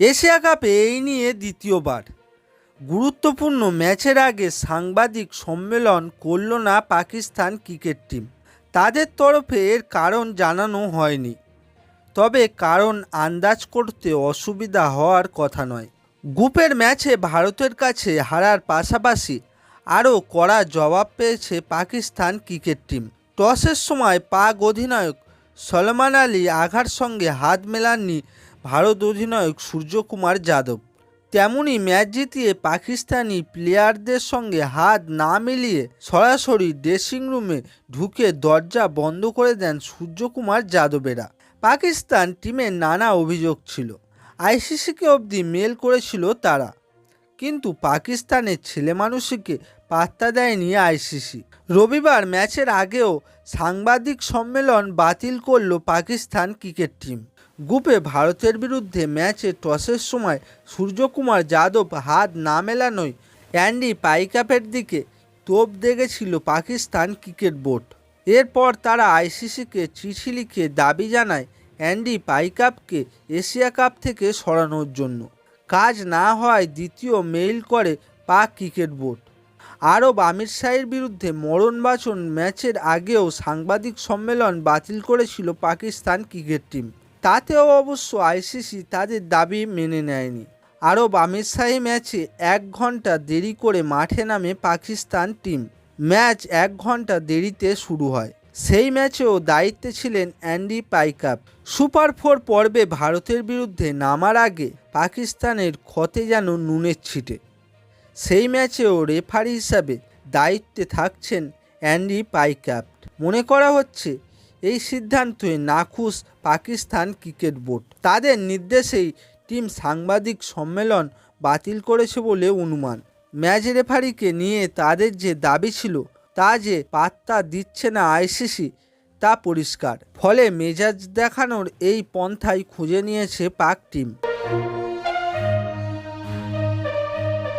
Asia কাপে এই নিয়ে দ্বিতীয়বার। গুরুত্বপূর্ণ ম্যাচের আগে সাংবাদিক সম্মেলন করল না পাকিস্তান ক্রিকেট টিম। তাদের তরফে এর কারণ জানানো হয়নি। তবে কারণ আন্দাজ করতে অসুবিধা হওয়ার কথা নয়। গ্রুপের ম্যাচে ভারতের কাছে হারার পাশাপাশি আরও কড়া জবাব পেয়েছে পাকিস্তান ক্রিকেট টিম। টসের সময় পাক অধিনায়ক সলমান আলী আঘার সঙ্গে হাত মেলাননি ভারত অধিনায়ক সূর্যকুমার যাদব। তেমনই ম্যাচ জিতিয়ে পাকিস্তানি প্লেয়ারদের সঙ্গে হাত না মিলিয়ে সরাসরি ড্রেসিং রুমে ঢুকে দরজা বন্ধ করে দেন সূর্যকুমার যাদবেরা। পাকিস্তান টিমের নানা অভিযোগ ছিল। আইসিসিকে অবধি মেল করেছিল তারা। কিন্তু পাকিস্তানের ছেলে মানুষকে পাত্তা দেয়নি আইসিসি। রবিবার ম্যাচের আগেও সাংবাদিক সম্মেলন বাতিল করল পাকিস্তান ক্রিকেট টিম। গ্রুপে ভারতের বিরুদ্ধে ম্যাচে টসের সময় সূর্যকুমার যাদব হাত না মেলানোয় অ্যান্ডি পাইকাপের দিকে তোপ দেখেছিল পাকিস্তান ক্রিকেট বোর্ড। এরপর তারা আইসিসিকে চিঠি লিখে দাবি জানায় অ্যান্ডি পাইকাপকে এশিয়া কাপ থেকে সরানোর জন্য। কাজ না হওয়ায় দ্বিতীয় মেইল করে পাক ক্রিকেট বোর্ড। আরব আমির শাহের বিরুদ্ধে মরণ মরণবাচন ম্যাচের আগেও সাংবাদিক সম্মেলন বাতিল করেছিল পাকিস্তান ক্রিকেট টিম। তাতেও অবশ্য আইসিসি তাদের দাবি মেনে নেয়নি। আরব আমির শাহী ম্যাচে এক ঘণ্টা দেরি করে মাঠে নামে পাকিস্তান টিম। ম্যাচ এক ঘণ্টা দেরিতে শুরু হয়। সেই ম্যাচেও দায়িত্বে ছিলেন অ্যান্ডি পাইকাপ। সুপার ফোর পর্বে ভারতের বিরুদ্ধে নামার আগে পাকিস্তানের ক্ষতে যেন নুনের ছিটে। সেই ম্যাচেও রেফারি হিসাবে দায়িত্বে থাকছেন অ্যান্ডি পাইকাপ। মনে করা হচ্ছে, এই সিদ্ধান্তে নাখুশ পাকিস্তান ক্রিকেট বোর্ড। তাদের নির্দেশেই টিম সাংবাদিক সম্মেলন বাতিল করেছে বলে অনুমান। ম্যাচ রেফারিকে নিয়ে তাদের যে দাবি ছিল তা যে পাত্তা দিচ্ছে না আইসিসি, তা পরিষ্কার। ফলে মেজাজ দেখানোর এই পন্থাই খুঁজে নিয়েছে পাক টিম।